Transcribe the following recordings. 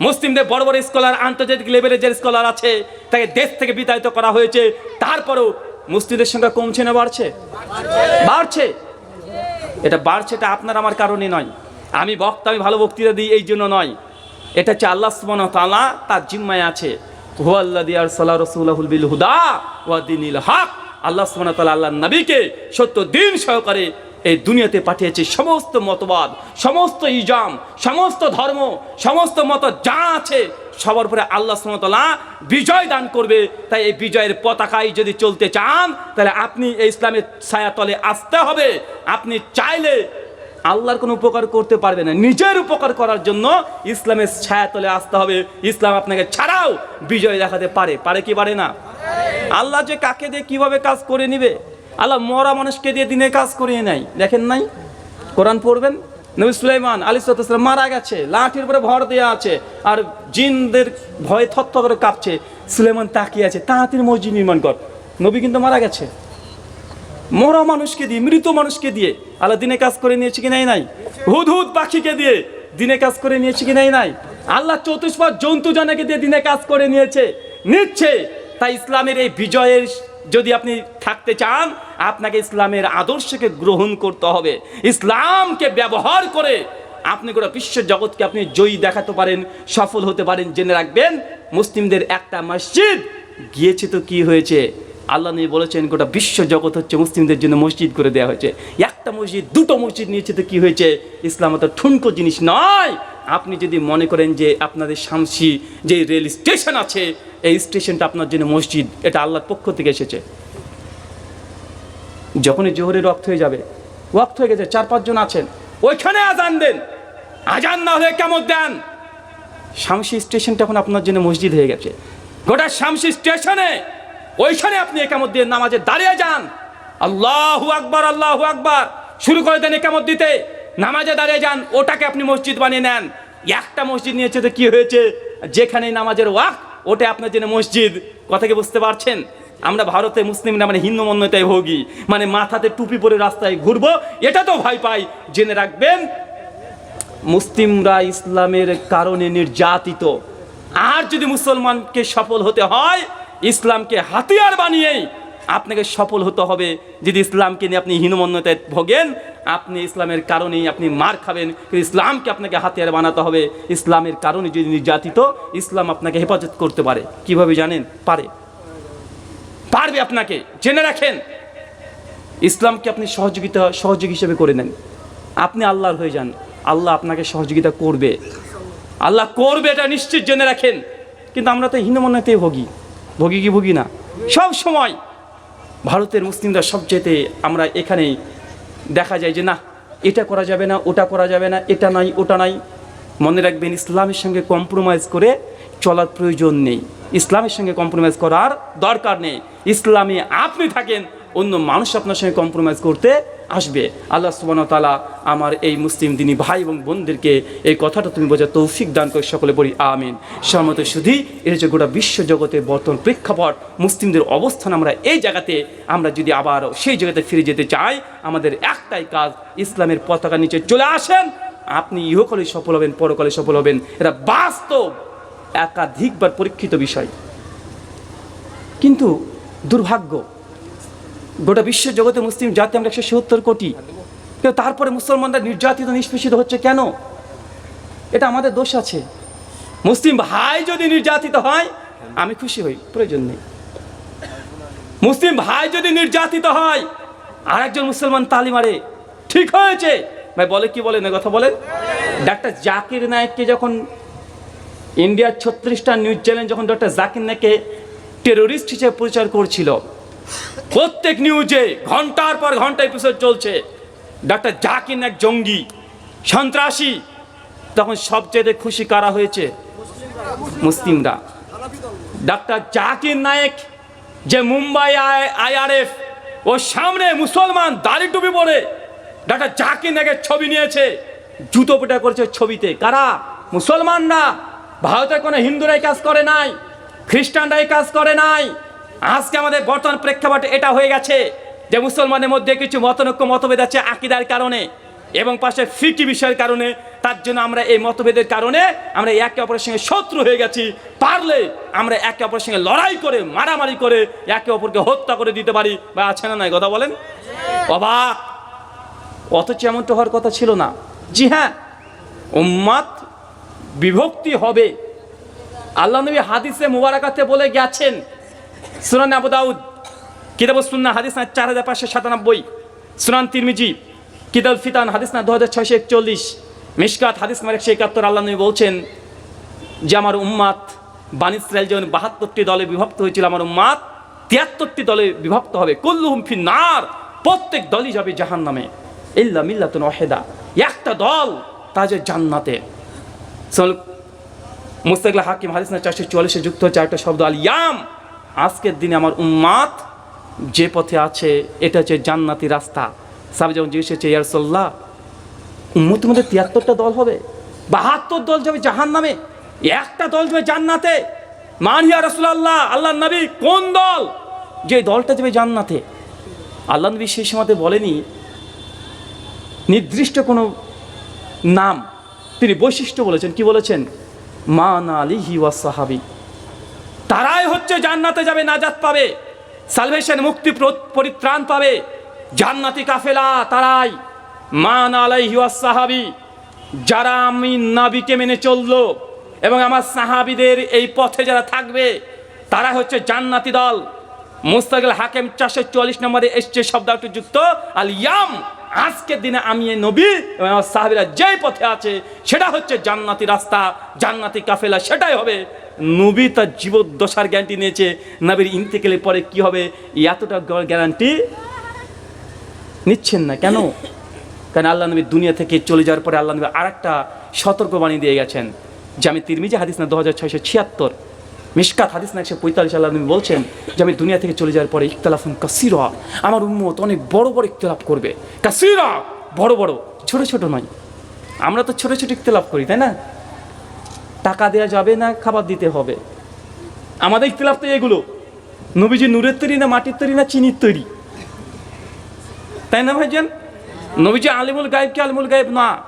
মুসলিমদের বড় বড় স্কলার আন্তর্জাতিক লেভেলের যে স্কলার আছে, তাকে দেশ থেকে বিতাড়িত করা হয়েছে। তারপরেও মুসলিমদের সংখ্যা কমছে না বাড়ছে? বাড়ছে। এটা বাড়ছে এটা আপনার আমার কারণে নয়। আমি বক্তা, আমি ভালো বক্তৃতা দিই এই জন্য নয়। এটা হচ্ছে আল্লাহ সুবহান তালা তার জিম্মায় আছে। হুয়াল্লাযী আরসালা রাসূলাহুল বিল হুদা ওয়া দিনিল হক। আল্লাহ সুবহান তাআলা আল্লাহ নবীকে সত্য দিন সহকারে এই দুনিয়াতে পাঠিয়েছে সমস্ত মতবাদ, সমস্ত ইজাম, সমস্ত ধর্ম, সমস্ত মত যা আছে, সবার উপরে আল্লাহ সুমতলা বিজয় দান করবে। তাই এই বিজয়ের পতাকায় যদি চলতে চান, তাহলে আপনি এই ইসলামের ছায়াতলে আসতে হবে। আপনি চাইলে আল্লাহর কোনো উপকার করতে পারবে না। নিজের উপকার করার জন্য ইসলামের ছায়াতলে আসতে হবে। ইসলাম আপনাকে ছাড়াও বিজয় দেখাতে পারে। পারে কি পারে না? আল্লাহ যে কাকে দিয়ে কীভাবে কাজ করে নিবে? আল্লাহ মরা মানুষকে দিয়ে দিনে কাজ করিয়ে নেয়। দেখেন নাই? কোরআন পড়বেন? নবী সুলাইমান আলী সালাম মারা গেছে, লাঠির উপরে ভর দেওয়া আছে, আর জিনদের ভয়ে থত্ত করে কাঁপছে। সুলাইমান তাকিয়ে আছে, তাড়াতাড়ি মসজিদ নির্মাণ কর। নবী কিন্তু মারা গেছে। মরা মানুষকে দিয়ে, মৃত মানুষকে দিয়ে আল্লাহ দিনে কাজ করে নিয়েছে কি নাই নাই? হুদ হুদ পাখিকে দিয়ে দিনে কাজ করে নিয়েছে কি নাই নাই? আল্লাহ চতুষ্পদ জন্তু জনকে দিয়ে দিনে কাজ করে নিয়েছে। নিচ্ছে। তাই ইসলামের এই বিজয়ের যদি আপনি থাকতে চান, আপনাকে ইসলামের আদর্শকে গ্রহণ করতে হবে। ইসলামকে ব্যবহার করে আপনি গোটা বিশ্ব জগৎকে আপনি জয়ী দেখাতে পারেন, সফল হতে পারেন, জেনে রাখবেন। মুসলিমদের একটা মসজিদ গিয়েছে তো কি হয়েছে? আল্লাহ নিয়ে বলেছেন, গোটা বিশ্ব জগৎ হচ্ছে মুসলিমদের জন্য মসজিদ করে দেওয়া হয়েছে। একটা মসজিদ, দুটো মসজিদ নিয়েছে তো কি হয়েছে? ইসলাম তো ঠুনকো জিনিস নয়। আপনি যদি মনে করেন যে আপনাদের শামসি যে রেল স্টেশন আছে এই স্টেশনটা আপনার জন্য মসজিদ, এটা আল্লাহর পক্ষ থেকে এসেছে। যখনই জোহরের রক্ত হয়ে যাবে, ওয়াক্ত হয়ে গেছে, চার পাঁচজন আছেন, ওইখানে আজান দেন। আজান না হয়ে কেমন দেন? শামসি স্টেশনটা এখন আপনার জন্য মসজিদ হয়ে গেছে। গোটা শামসি স্টেশনে, ওইখানে আপনি একামত দিয়ে নামাজে দাঁড়িয়ে যান। আল্লাহু আকবার আল্লাহু আকবার। শুরু করে দেন একামত দিতে। নামাজে দাঁড়িয়ে যান, ওটাকে আপনি মসজিদ বানিয়ে নেন। একটা মসজিদ নিয়েছে তো কি হয়েছে? যেখানে নামাজের ওয়াক ওটা আপনার জন্য মসজিদ। কথা কি বুঝতে পারছেন? আমরা ভারতে মুসলিমরা মানে হিন্দু মন্যতায় ভোগী। মানে মাথাতে টুপি পরে রাস্তায় ঘুরবো, এটা তো ভয় পাই। জেনে রাখবেন, মুসলিমরা ইসলামের কারণে নির্যাতিত। আর যদি মুসলমানকে সফল হতে হয়, ইসলামকে হাতিয়ার বানিয়েই আপনাকে সফল হতে হবে। যদি ইসলামকে নিয়ে আপনি হীনমন্যতায় ভোগেন, আপনি ইসলামের কারণেই আপনি মার খাবেন। কিন্তু ইসলামকে আপনাকে হাতিয়ার বানাতে হবে। ইসলামের কারণে যদি নির্যাতিত, ইসলাম আপনাকে হেফাজত করতে পারে। কীভাবে জানেন? পারে। পারবে আপনাকে। জেনে রাখেন। ইসলামকে আপনি সহযোগিতা, সহযোগী হিসেবে করে নেন। আপনি আল্লাহর হয়ে যান। আল্লাহ আপনাকে সহযোগিতা করবে। আল্লাহ করবে এটা নিশ্চিত জেনে রাখেন। কিন্তু আমরা তো হীনমন্যতে ভোগী। ভোগী কি ভোগী না? সব সময়। ভারতের মুসলিমরা সবচেয়েতে আমরা এখানে দেখা যায় যে না, এটা করা যাবে না, ওটা করা যাবে না, এটা নাই, ওটা নাই। মনে রাখবেন, ইসলামের সঙ্গে কম্প্রোমাইজ করে চলার প্রয়োজন নেই। ইসলামের সঙ্গে কম্প্রোমাইজ করার দরকার নেই। ইসলামে আপনি থাকেন, অন্য মানুষ আপনার সঙ্গে কম্প্রোমাইজ করতে আসবে। আল্লাহ তালা আমার এই মুসলিম দিনী ভাই এবং বোনদেরকে এই কথাটা তুমি বোঝা তৌফিক দান করে সকলে বলি, আমিন। সহমত শুধু এটা হচ্ছে গোটা বিশ্ব জগতে বর্তমান প্রেক্ষাপট, মুসলিমদের অবস্থান আমরা এই জায়গাতে, আমরা যদি আবার সেই জায়গাতে ফিরে যেতে চাই, আমাদের একটাই কাজ, ইসলামের পতাকা নিচে চলে আসেন। আপনি ইহকালে সফল হবেন, পরকালে সফল হবেন। এটা বাস্তব, একাধিকবার পরীক্ষিত বিষয়। কিন্তু দুর্ভাগ্য। গোটা বিশ্ব জগতে মুসলিম জাতি আমরা একশো সত্তর কোটি। কিন্তু তারপরে মুসলমানরা নির্যাতিত, নিষ্পেষিত হচ্ছে কেন? এটা আমাদের দোষ আছে। মুসলিম ভাই যদি নির্যাতিত হয়, আমি খুশি হই, প্রয়োজন নেই। মুসলিম ভাই যদি নির্যাতিত হয় আর একজন মুসলমান তালি মারে, ঠিক হয়েছে। ভাই, বলে কি বলেন এ কথা বলেন ডাক্তার জাকির নায়ককে যখন ইন্ডিয়ার ছত্রিশটা নিউজ চ্যানেল যখন ডক্টর জাকির নায়ককে টেরোরিস্ট হিসেবে প্রচার করছিল। প্রত্যেক নিউজে ঘণ্টার পর ঘণ্টা এপিসোড চলছে। ডাক্তার জাকির নায়ক জঙ্গি, সন্ত্রাসী, তখন সবচেয়ে খুশি কারা হয়েছে? মুসলিমরা। ডাক্তার জাকির নায়েক যে মুম্বাই আইআরএফ, ওর সামনে মুসলমান দাড়ি টুপি পরে ডাক্তার জাকির নায়কের ছবি নিয়েছে, জুতো পেটা করেছে ছবিতে। কারা? মুসলমানরা। ভারতে কোনো হিন্দুরাই কাজ করে নাই। খ্রিস্টানরা এই কাজ করে নাই। আজকে আমাদের বর্তমান প্রেক্ষাপটে এটা হয়ে গেছে যে মুসলমানের মধ্যে কিছু মতনৈক্য মতভেদ আছে আকিদার কারণে এবং পাশে ফিকি বিষয়ের কারণে। তার জন্য আমরা এই মতভেদের কারণে আমরা একে অপরের সঙ্গে শত্রু হয়ে গেছি। পারলে আমরা একে অপরের সঙ্গে লড়াই করে, মারামারি করে, একে অপরকে হত্যা করে দিতে পারি বা আছে না নাই কথা বলেন? অবাক। অথচ এমনটা হওয়ার কথা ছিল না। জি হ্যাঁ উম্মাদ বিভক্তি হবে। আল্লাহ নবী হাদিসে মুবারাকাতে বলে গেছেন সুনান আবু দাউদ কিতাব সুন্না হাদিস না চার হাজার পাঁচশো সাতানব্বই। সুনান তিরমিজি কিতাব ফিতান, হাদিস না দু হাজার ছয়শো একচল্লিশ। মিশকাত, হাদিস নাম্বার একশো একাত্তর, আল্লাহ নবী বলছেন যে, আমার উম্মাত বান ইসরায়েল যেমন বাহাত্তরটি দলে বিভক্ত হয়েছিল, আমার উম্মাত তিয়াত্তরটি দলে বিভক্ত হবে। কুল্লুহুম ফি নার প্রত্যেক দলই যাবে জাহান নামে ইল্লা মিল্লাতুন ওয়াহেদা। একটা দল তা যে জান্নাতে। মুস্তাকলা হাকিম হাদিস না চারশো চুয়াল্লিশে যুক্ত হচ্ছে একটা শব্দ আল ইয়াম আজকের দিনে আমার উম্মাত যে পথে আছে, এটা হচ্ছে জান্নাতি রাস্তা। সাহেব যেমন জিজ্ঞেস হচ্ছে ইয়ারসল্লাহ উম্মতের মধ্যে তিয়াত্তরটা দল হবে? বাহাত্তর দল যাবে জাহান নামে একটা দল যাবে জান্নাতে? মানিয়া রসুল্লাহ আল্লাহ নবী কোন দল? যে দলটা যাবে জান্নাতে? আল্লাহ নবী সেই সময়তে বলেনি, নির্দিষ্ট কোনো নাম, তিনি বৈশিষ্ট্য বলেছেন। কি বলেছেন? মা না আলিহি ওয়া সাহাবি। তারাই হচ্ছে জান্নাতে যাবে, নাজাত পাবে। সালভেশন মুক্তি পরিত্রাণ পাবে। জান্নাতি কাফেলা তারাই। মা না আলাইহি ওয়া সাহাবি, যারা আমি নাবিকে মেনে চলল এবং আমার সাহাবিদের এই পথে যারা থাকবে তারা হচ্ছে জান্নাতি দল। মুস্তাকিল হাকেম চারশো চুয়াল্লিশ নম্বরে এসছে, শব্দটি যুক্ত। আল ইয়াম আজকের দিনে আমি এই নবী এবং আমার সাহাবিরা যেই পথে আছে, সেটা হচ্ছে জান্নাতি রাস্তা, জান্নাতি কাফেলা, সেটাই হবে। নবী তার জীবদ্দশার গ্যারান্টি নিয়েছে, নবীর ইন্তেকেলের পরে কি হবে, এতটা গ্যারান্টি নিচ্ছেন না। কেন? কারণ আল্লাহ নবী দুনিয়া থেকে চলে যাওয়ার পরে আল্লাহ নবী আর একটা সতর্কবাণী দিয়ে গেছেন, যে আমি তিরমিজি হাদিস না, দু হাজার ছয়শো ছিয়াত্তর। মিসকাত হাদিস না একশো পঁয়তাল্লিশ আল্লাহ নবী বলছেন যে আমি দুনিয়া থেকে চলে যাওয়ার পরে ইখতলাফুন কাসিরা। আমার উম্মত অনেক বড় বড় ইখতলাফ করবে। কাসিরা! বড় বড়। ছোট ছোট নয়। আমরা তো ছোট ছোট ইখতলাফ করি, তাই না? টাকা দেওয়া যাবে না, খাবার দিতে হবে। আমাদের ইখতলাফ তো এগুলো। নবীজি নূরের তৈরি না মাটির তৈরি না চিনির তৈরি? তাই না ভাইজান? নবীজি আলিমুল গায়েব কি আলিমুল গায়েব? না।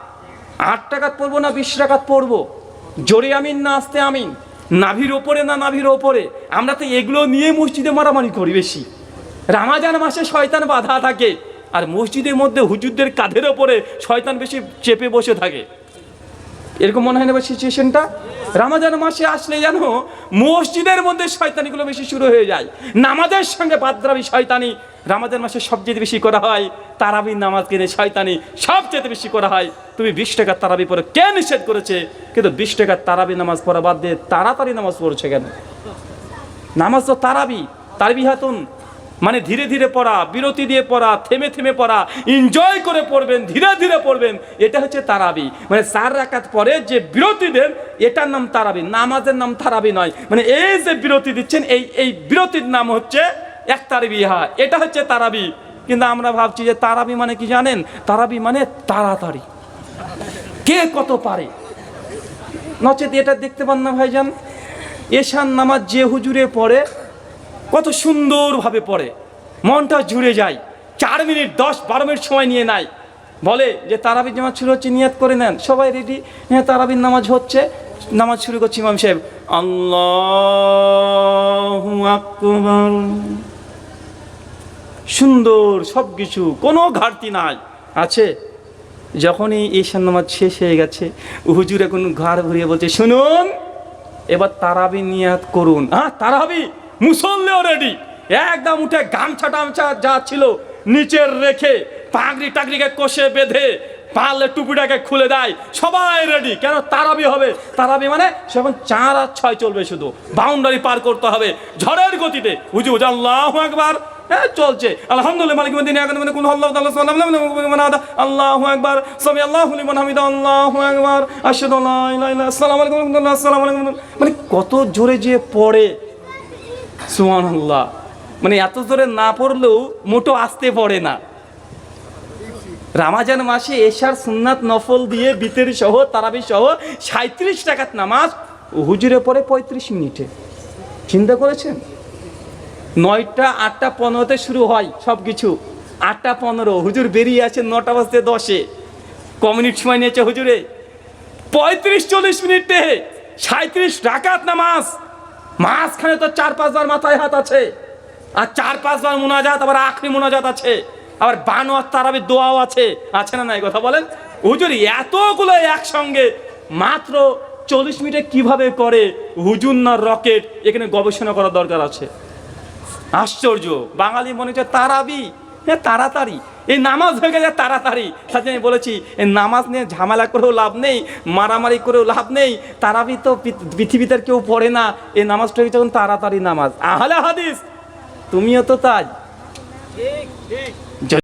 আট টাকাত পড়ব না, বিশ টাকাত পড়ব। জোরে আমিন না, আসতে আমিন। নাভির ওপরে না নাভির ওপরে? আমরা তো এগুলো নিয়ে মসজিদে মারামারি করি বেশি। রামাজান মাসে শয়তান বাধা থাকে, আর মসজিদের মধ্যে হুজুরদের কাঁধের ওপরে শয়তান বেশি চেপে বসে থাকে। এরকম মনে হয় না সিচুয়েশনটা রামাজান মাসে আসলে জানো মসজিদের মধ্যে শয়তানিগুলো বেশি শুরু হয়ে যায়। নামাজের সঙ্গে বাদরাবি শয়তানি রামাজান মাসে সবচেয়ে বেশি করা হয় তারাবি নামাজ কিনে শয়তানি সবচেয়ে বেশি করা হয়। তুমি বিশ টাকার তারাবি পরে কে নিষেধ করেছে? কিন্তু বিশ টাকার তারাবি নামাজ পড়া বাদ দিয়ে তাড়াতাড়ি নামাজ পড়ছে কেন? নামাজ তো তারাবি তারবি হাতুন মানে ধীরে ধীরে পড়া, বিরতি দিয়ে পড়া, থেমে থেমে পড়া এনজয় করে পড়বেন, ধীরে ধীরে পড়বেন, এটা হচ্ছে তারাবি। মানে চার রাকাত পরে যে বিরতি দেন, এটার নাম তারাবি। নামাজের নাম তারাবি নয়। মানে এই যে বিরতি দিচ্ছেন, এই এই বিরতির নাম হচ্ছে এক তারাবি হা এটা হচ্ছে তারাবি। কিন্তু আমরা ভাবছি যে তারাবি মানে কি জানেন? তারাবি মানে তাড়াতাড়ি। কে কত পারে? নচেত এটা দেখতে পান না ভাইজান। এশান নামাজ যে হুজুরে পড়ে, কত সুন্দরভাবে পড়ে। মনটা জুড়ে যায়। চার মিনিট, দশ, বারো মিনিট সময় নিয়ে নাই বলে যে তারাবির নামাজ শুরু হচ্ছে, নিয়াত করে নেন। সবাই রেডি হ্যাঁ তারাবির নামাজ হচ্ছে। নামাজ শুরু করছি ইমাম সাহেব। আল্লাহ আকবার। সুন্দর সব কিছু কোনো ঘাটতি নাই। আছে? যখনই ঈশান নামাজ শেষ হয়ে গেছে, হুজুর এখন ঘাড় ঘুরিয়ে বলছে, শুনুন, এবার তারাবি নিয়াত করুন। হ্যাঁ তারাবি? মুসল্লিও রেডি একদম উঠে গামছা টামছা যা ছিল নিচের রেখে পাগড়ি টাগড়িকে কষে বেঁধে পারলে টুপিটাকে খুলে দেয়, সবাই রেডি কেন তারাবি হবে? তারাবি মানে সেখন চার আর ছয় চলবে শুধু। বাউন্ডারি পার করতে হবে ঝড়ের গতিতে। হুজু আল্লাহ একবার হ্যাঁ চলছে। আলহামদুলিল্লাহ এখন মানে আল্লাহ আলাইকুম মানে কত জোরে যে পড়ে। সুবহানাল্লাহ। মানে এত জোরে না পড়লেও মোটো আসতে পড়ে না। রামাজান মাসে এশার সুন্নাত নফল দিয়ে বিতের সহ, তারাবি সহ সাঁত্রিশ টাকার নামাজ হুজুরে পরে পঁয়ত্রিশ মিনিটে। চিন্তা করেছেন? নয়টা, আটটা, পনেরোতে শুরু হয় সব কিছু আটটা, পনেরো। হুজুর বেরিয়ে আছে নটা বাজতে দশে। ক মিনিট সময় নিয়েছে হুজুরে। পঁয়ত্রিশ, চল্লিশ মিনিটে সাঁত্রিশ রাকাত নামাজ। মাঝখানে তো চার, পাঁচবার মাথায় হাত আছে। আর চার, পাঁচবার মোনাজাত, আবার আখরি মোনাজাত আছে। আবার বানো আর তারাবির দোয়াও আছে। আছে না নাই কথা বলেন? হুজুর, এতগুলো একসঙ্গে মাত্র চল্লিশ মিনিটে কীভাবে করে হুজুর না রকেট? এখানে গবেষণা করার দরকার আছে। আশ্চর্য। বাঙালি মনে হচ্ছে তারাবি। হ্যাঁ তাড়াতাড়ি। এই নামাজ হয়ে গেছে তাড়াতাড়ি। তার জন্য বলেছি এই নামাজ নিয়ে ঝামেলা করেও লাভ নেই, মারামারি করেও লাভ নেই। তারাবি তো পৃথ- পৃথিবীতে কেউ পড়ে না। এই নামাজটা হয়েছে তখন তাড়াতাড়ি নামাজ। আহলে হাদিস, তুমিও তো তাই। ঠিক ঠিক।